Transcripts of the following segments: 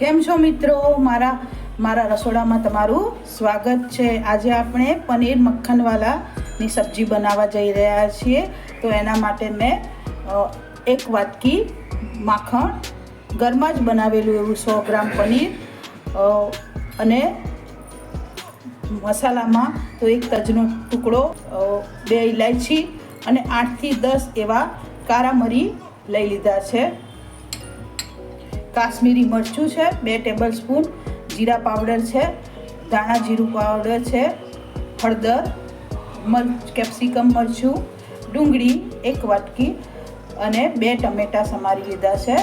કેમ છો મિત્રો? મારા મારા રસોડામાં તમારું સ્વાગત છે. આજે આપણે પનીર મક્ખનવાલાની સબ્જી બનાવવા જઈ રહ્યા છીએ. તો એના માટે મેં એક વાટકી માખણ ઘરમાં જ બનાવેલું એવું સો ગ્રામ પનીર અને મસાલામાં તો એક તજનો ટુકડો બે ઇલાયચી અને આઠથી દસ એવા કારા મરી લઈ લીધા છે. કાશ્મીરી મરચું છે, બે ટેબલ સ્પૂન જીરા પાવડર છે, ધાણા જીરું પાવડર છે, હળદર મરચ કેપ્સિકમ મરચું, ડુંગળી, એક વાટકી અને બે ટમેટા સમારી લીધા છે.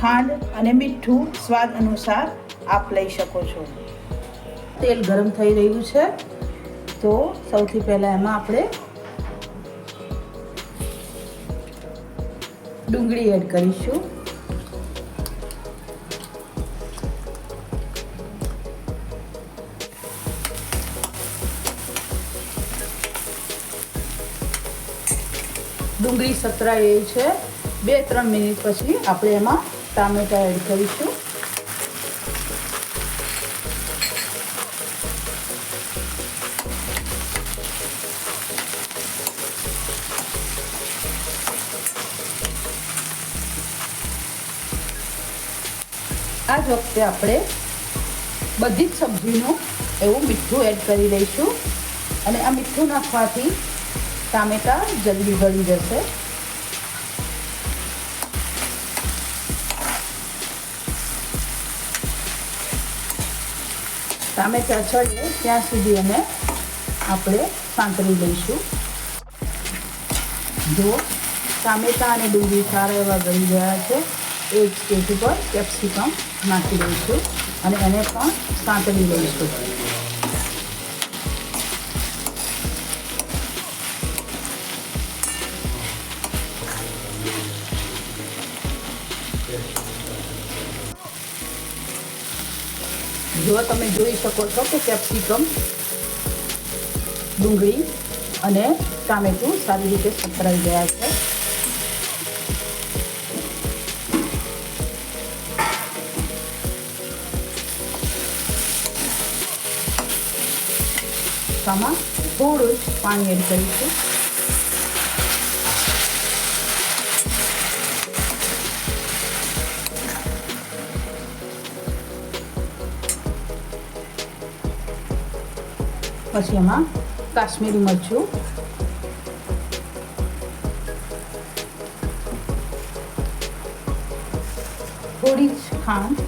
ખાંડ અને મીઠું સ્વાદ અનુસાર આપ લઈ શકો છો. તેલ ગરમ થઈ રહ્યું છે. તો સૌથી પહેલાં એમાં આપણે ડુંગળી એડ કરીશું. ડુંગળી સતરાઈ છે. બે, ત્રણ મિનિટ પછી આપણે એમાં ટામેટા એડ કરીશું. આ જ વખતે આપણે બધી જ સબ્જીનું એવું મીઠું એડ કરી દઈશું. અને આ મીઠું નાખવાથી ટામેટાં જલ્દી ગળી જશે. ટામેટાં ચડીએ ત્યાં સુધી એને આપણે સાંતળી લઈશું. જો ટામેટાં અને ડુંગળી સારા એવા ગળી ગયા છે, એ જ સ્ટેજ ઉપર કેપ્સિકમ નાખી દઈશું અને એને પણ સાંતળી લઈશું. જો તમે જોઈ શકો છો કે કેપ્સિકમ, ડુંગળી અને ટામેટું સારી રીતે સંકળાઈ ગયા છે. સામાં થોડું જ પાણી એડ કરીશું. પછી એમાં કાશ્મીરી મરચું. થોડી જ ખાંડ.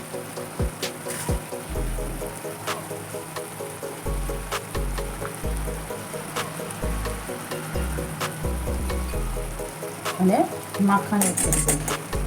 અને માખણ એડ કરી દઈશું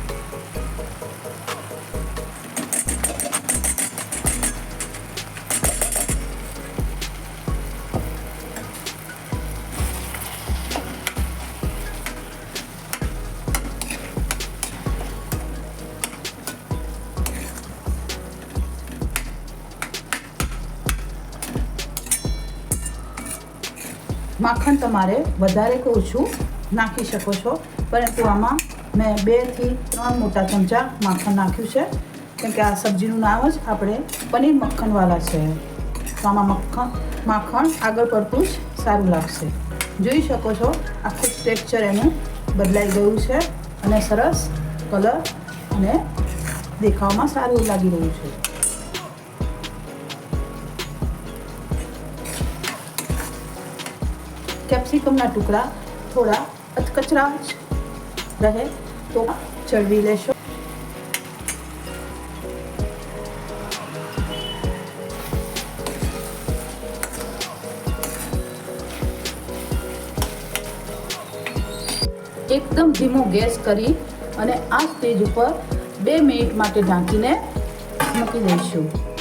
માખણ તમારે વધારે કે ઓછું નાખી શકો છો. પરંતુ આમાં મેં બેથી ત્રણ મોટા ચમચા માખણ નાખ્યું છે. કેમ કે આ સબ્જીનું નામ જ આપણે પનીર મક્ખનવાલા છે. તો આમાં મક્ખણ માખણ આગળ પડતું જ સારું લાગશે. જોઈ શકો છો, આખું સ્ટ્રેક્ચર એનું બદલાઈ ગયું છે અને સરસ કલર અને દેખાવમાં સારું લાગી રહ્યું છે. કેપ્સિકમના ટુકડા થોડા કચરા જ રહે તો ચડવી લેશો. એકદમ ધીમો ગેસ કરી અને આ સ્ટેજ ઉપર બે મિનિટ માટે ઢાંકીને મૂકી દઈશું.